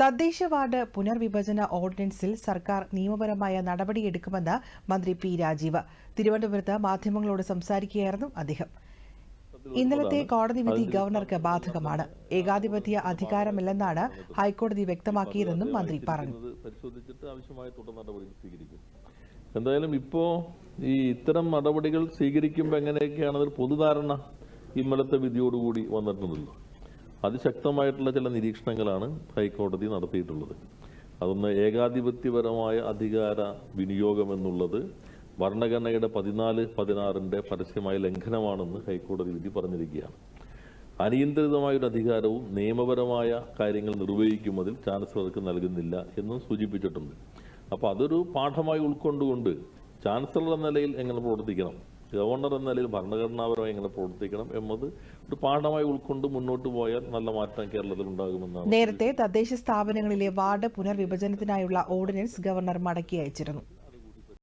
തദ്ദേശ വാർഡ് പുനർവിഭജന ഓർഡിനൻസിൽ സർക്കാർ നിയമപരമായ നടപടിയെടുക്കുമെന്ന് മന്ത്രി പി രാജീവ്. തിരുവനന്തപുരത്ത് മാധ്യമങ്ങളോട് സംസാരിക്കുകയായിരുന്നു അദ്ദേഹം. ഇന്നലത്തെ കോടതി വിധി ഗവർണർക്ക് ബാധകമാണ്. ഏകാധിപത്യ അധികാരമില്ലെന്നാണ് ഹൈക്കോടതി വ്യക്തമാക്കിയതെന്നും മന്ത്രി പറഞ്ഞു. എന്തായാലും ഇപ്പോ ഈ ഇത്തരം നടപടികൾ സ്വീകരിക്കുമ്പോൾ എങ്ങനെയൊക്കെയാണെന്നൊരു പൊതുധാരണ ഇന്നലത്തെ വിധിയോടുകൂടി വന്നിട്ടുണ്ടല്ലോ? അതിശക്തമായിട്ടുള്ള ചില നിരീക്ഷണങ്ങളാണ് ഹൈക്കോടതി നടത്തിയിട്ടുള്ളത്. അതൊന്ന് ഏകാധിപത്യപരമായ അധികാര വിനിയോഗം എന്നുള്ളത് ഭരണഘടനയുടെ പതിനാല് പതിനാറിന്റെ പരസ്യമായ ലംഘനമാണെന്ന് ഹൈക്കോടതി വിധി പറഞ്ഞിരിക്കുകയാണ്. അനിയന്ത്രിതമായൊരു അധികാരവും നിയമപരമായ കാര്യങ്ങൾ നിർവഹിക്കുന്നതിൽ ചാൻസലർക്ക് നൽകുന്നില്ല എന്നും സൂചിപ്പിച്ചിട്ടുണ്ട്. അപ്പോൾ അതൊരു പാഠമായി ഉൾക്കൊണ്ടുകൊണ്ട് ചാൻസലർ എന്ന നിലയിൽ എങ്ങനെ പ്രവർത്തിക്കണം? ഗവർണർ എന്ന നിലയിൽ ഭരണഘടനാപരമായി എങ്ങനെ പ്രവർത്തിക്കണം എന്നത് ഒരു പാഠമായി ഉൾക്കൊണ്ട് മുന്നോട്ട് പോയാൽ നല്ല മാറ്റം കേരളത്തിൽ ഉണ്ടാകുമെന്നാണ് നേരത്തെ തദ്ദേശ സ്ഥാപനങ്ങളിലെ വാർഡ് പുനർവിഭജനത്തിനായുള്ള ഓർഡിനൻസ് ഗവർണർ മടക്കി അയച്ചിരുന്നു.